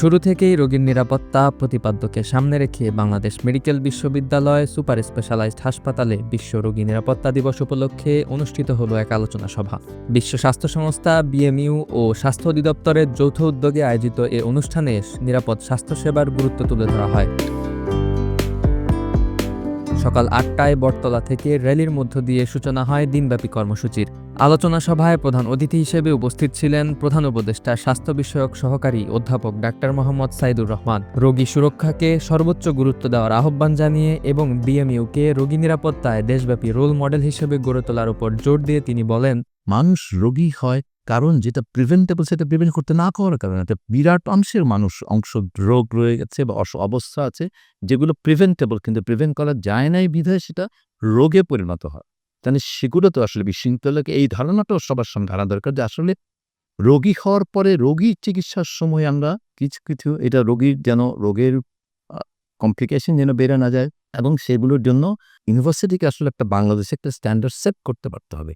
শুরু থেকেই রোগীর নিরাপত্তা প্রতিপাদ্যকে সামনে রেখে বাংলাদেশ মেডিকেল বিশ্ববিদ্যালয় সুপার স্পেশালাইজড হাসপাতালে বিশ্ব রোগী নিরাপত্তা দিবস উপলক্ষে অনুষ্ঠিত হলো এক আলোচনা সভা। বিশ্ব স্বাস্থ্য সংস্থা, বিএমইউ ও স্বাস্থ্য অধিদপ্তরের যৌথ উদ্যোগে আয়োজিত এ অনুষ্ঠানে নিরাপদ স্বাস্থ্যসেবার গুরুত্ব তুলে ধরা হয়। সকাল আটটায় বটতলা থেকে র্যালির মধ্য দিয়ে সূচনা হয় দিনব্যাপী কর্মসূচির। আলোচনা সভায় প্রধান অতিথি হিসেবে উপস্থিত ছিলেন প্রধান উপদেষ্টা, স্বাস্থ্য বিষয়ক সহকারী অধ্যাপক ডাক্তার মোহাম্মদ সাইদুর রহমান। রোগী সুরক্ষাকে সর্বোচ্চ গুরুত্ব দেওয়ার আহ্বান জানিয়ে এবং বিএমইউকে রোগী নিরাপত্তায় দেশব্যাপী রোল মডেল হিসেবে গড়ে তোলার উপর জোর দিয়ে তিনি বলেন, মানুষ রোগী হয় কারণ যেটা প্রিভেন্টেবল সেটা প্রিভেন্ট করতে না করার কারণে একটা বিরাট অংশের মানুষ অংশ রোগ রয়ে গেছে বা অবস্থা আছে যেগুলো প্রিভেন্টেবল কিন্তু প্রিভেন্ট করা যায় নাই বিধায় সেটা রোগে পরিণত হয়। তাহলে সেগুলো তো আসলে বিশৃঙ্খলাকে এই ধারণাটাও সবার সামনে আনা দরকার যে আসলে রোগী হওয়ার পরে রোগীর চিকিৎসার সময় আমরা কিছু কিছু এটা রোগীর যেন রোগের কমপ্লিকেশন যেন বেড়ে না যায় এবং সেগুলোর জন্য ইউনিভার্সিটিকে আসলে একটা বাংলাদেশে একটা স্ট্যান্ডার্ড সেট করতে পারতে হবে।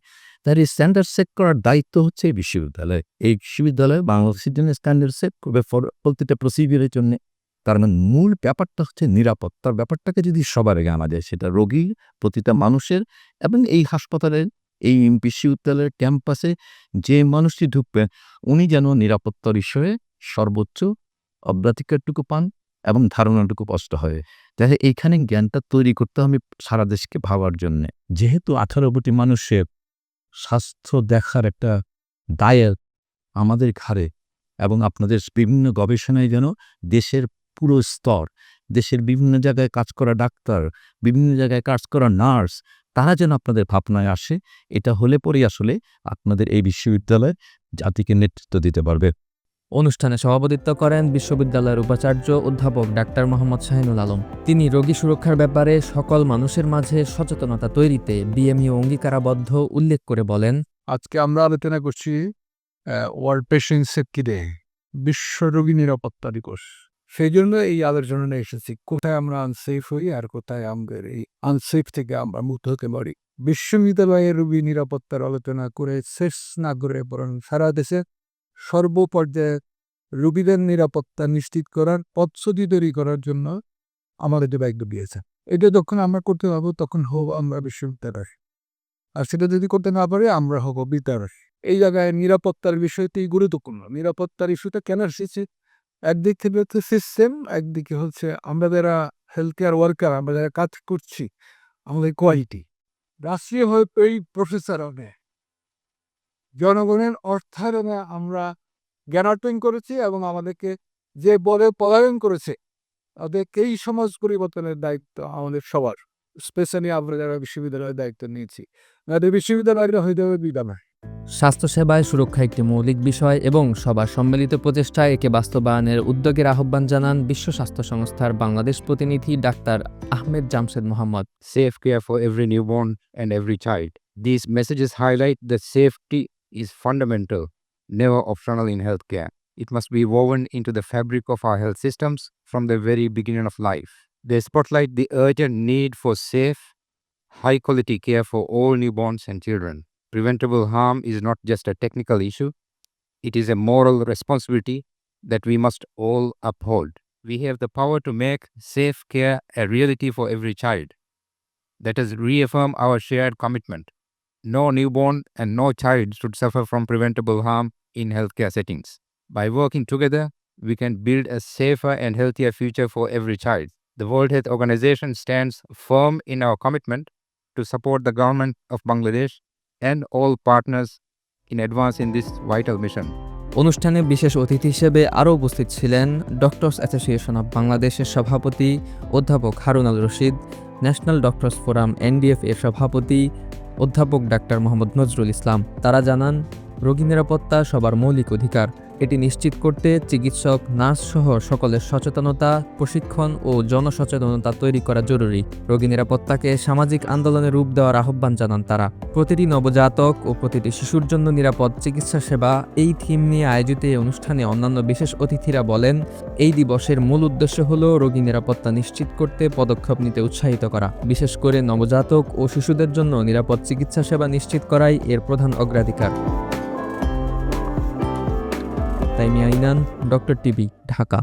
তার এই স্ট্যান্ডার্ড সেট করার দায়িত্ব হচ্ছে এই বিশ্ববিদ্যালয়। এই বিশ্ববিদ্যালয় বাংলাদেশের জন্য স্ট্যান্ডার্ড সেট করবে ফর প্রতিটা প্রসিডিউরের জন্য। তার মানে মূল ব্যাপারটা হচ্ছে নিরাপত্তার ব্যাপারটাকে যদি সবার আগে আনা যায়, সেটা রোগীর প্রতিটা মানুষের এবং এই হাসপাতালের এই বিশ্ববিদ্যালয়ের ক্যাম্পাসে যে মানুষটি ঢুকবে, উনি যেন নিরাপত্তার বিষয়ে সর্বোচ্চ অগ্রাধিকারটুকু পান এবং ধারণাটুকু স্পষ্ট হয়। তাহলে এইখানে জ্ঞানটা তৈরি করতে হবে সারা দেশকে ভাবার জন্যে। যেহেতু আঠারো কোটি মানুষের স্বাস্থ্য দেখার একটা দায়ের আমাদের ঘাড়ে এবং আপনাদের বিভিন্ন গবেষণায় যেন দেশের পুরো স্তর। দেশের বিভিন্ন জায়গায় কাজ করা ডাক্তার বিভিন্ন জায়গায় কাজ করা নার্স তারা যেন আপনাদের ভাবনায় আসে এটা হলে পরেই আসলে আপনাদের এই বিশ্ববিদ্যালয় জাতিকে নেতৃত্ব দিতে পারবে। অনুষ্ঠানে সভাপতিত্ব করেন বিশ্ববিদ্যালয়ের উপাচার্য অধ্যাপক ডাক্তার মোহাম্মদ শাহিনুল আলম। তিনি রোগী সুরক্ষার ব্যাপারে সকল মানুষের মাঝে সচেতনতা তৈরিতে বিএমইউ অঙ্গীকারাবদ্ধ উল্লেখ করে বলেন আজকে আমরা আলোচনা করছি ওয়ার্ল্ড পেশেন্ট সেফটি ডে বিশ্ব রোগী নিরাপত্তা দিবস। সেই জন্য এই আলোচনাটা এসেছি। কোথায় আমরা আনসেফ হই আর কোথায় আমাদের এই আনসেফ থেকে আমরা মুক্ত হতে পারি? বিশ্ববিদ্যালয়ে রুবি নিরাপত্তার আলোচনা করে শেষ না করে বরং সারা দেশে সর্বপর্যায়ে রোগীদের নিরাপত্তা নিশ্চিত করার পদ্ধতি তৈরি করার জন্য আমাদের দায়িত্ব দিয়েছে। এটা যখন আমরা করতে পারব, তখন হব আমরা বিশ্ববিদ্যালয়। আর সেটা যদি করতে না পারে, আমরা হব বিদ্যালয়। এই জায়গায় নিরাপত্তার বিষয়টি গুরুত্বপূর্ণ। নিরাপত্তার ইস্যুটা কেন এসেছে একদিক থেকে হচ্ছে সিস্টেম একদিকে হচ্ছে আমরা যারা হেলথ কেয়ার ওয়ার্কার আমরা যারা কাজ করছি, আমাদের কোয়ালিটি রাষ্ট্রীয়ভাবে এই প্রফেসরনে জনগণের অর্থায়নে আমরা জ্ঞানার্জন করেছি এবং আমাদেরকে যে বলে পলায়ন করেছে, তাদেরকে এই সমাজ পরিবর্তনের দায়িত্ব আমাদের সবার। স্পেশালি আমরা যারা বিশ্ববিদ্যালয়ের দায়িত্ব নিয়েছি। আমাদের বিশ্ববিদ্যালয়টা হইতে হবে বিদ্যালয়। স্বাস্থ্যসেবায় সুরক্ষা একটি মৌলিক বিষয় এবং সবার সম্মিলিত প্রচেষ্টায় একে বাস্তবায়নের উদ্যোগের আহ্বান জানান বিশ্ব স্বাস্থ্য সংস্থার বাংলাদেশ প্রতিনিধি doctor Ahmed Jamshed Mohammad. Safe care for every newborn and every child this messages highlight the safety is fundamental never optional in health care it must be woven into the fabric of our health systems from the very beginning of life the spotlight the urgent need for safe high quality care for all newborns and children Preventable harm is not just a technical issue, it is a moral responsibility that we must all uphold. We have the power to make safe care a reality for every child. Let us reaffirm our shared commitment. No newborn and no child should suffer from preventable harm in healthcare settings. By working together, we can build a safer and healthier future for every child. The World Health Organization stands firm in our commitment to support the government of Bangladesh and all partners in advancing this vital mission. অনুষ্ঠানে বিশেষ অতিথি হিসেবে আরও উপস্থিত ছিলেন doctors association of বাংলাদেশের সভাপতি অধ্যাপক Harun Al Rashid national doctors forum NDF এর সভাপতি অধ্যাপক ডাক্তার মোহাম্মদ নজরুল ইসলাম তারা জানান, রোগী নিরাপত্তা সবার মৌলিক অধিকার এটি নিশ্চিত করতে চিকিৎসক নার্স সহ সকলের সচেতনতা, প্রশিক্ষণ ও জনসচেতনতা তৈরি করা জরুরি। রোগী নিরাপত্তাকে সামাজিক আন্দোলনে রূপ দেওয়ার আহ্বান জানান তারা। প্রতিটি নবজাতক ও প্রতিটি শিশুর জন্য নিরাপদ চিকিৎসা সেবা এই থিম নিয়ে আয়োজিত এই অনুষ্ঠানে অন্যান্য বিশেষ অতিথিরা বলেন, এই দিবসের মূল উদ্দেশ্য হল রোগী নিরাপত্তা নিশ্চিত করতে পদক্ষেপ নিতে উৎসাহিত করা। বিশেষ করে নবজাতক ও শিশুদের জন্য নিরাপদ চিকিৎসা সেবা নিশ্চিত করাই এর প্রধান অগ্রাধিকার। Taimiya Inan doctor TV Dhaka.